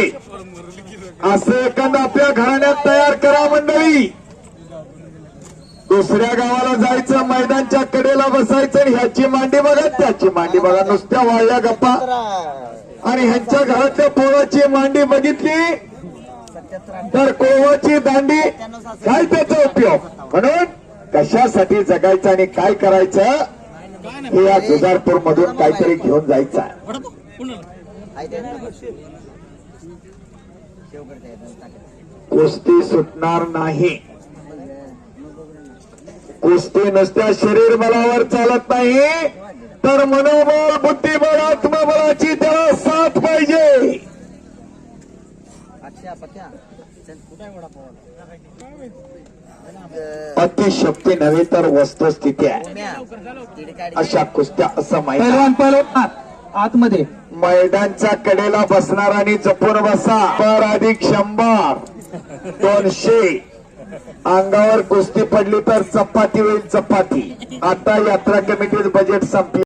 असं एखादं आपल्या घराण्यात तयार करा मंडळी. दुसऱ्या गावाला जायचं मैदानच्या कडेला बसायचं आणि ह्याची मांडी बघा त्याची मांडी बघा नुसत्या वाळल्या गप्पा. आणि ह्यांच्या घरातल्या पोळाची मांडी बघितली? तर कोवाची दांडी काय त्याचा उपयोग? म्हणून कशासाठी जगायचं आणि काय करायचं? हे या जुजारपूर मधून काहीतरी घेऊन जायचं कुस्ती सुटणार नाही. कुस्ती नुसत्या शरीर बलावर चालत नाही. तर मनोबल बुद्धिबळ आत्मबळाची त्याला साथ पाहिजे. अतिशक्ती नव्हे तर वस्तुस्थिती आहे. अशा कुस्त्या असं माहिती आतमध्ये. मैदानच्या कडेला बसणार आणि जपून बसा. पर अधिक शंभर दोनशे. अंगावर कुस्ती पडली तर चपाती होईल चपाती. आता यात्रा कमिटीत बजेट संपले.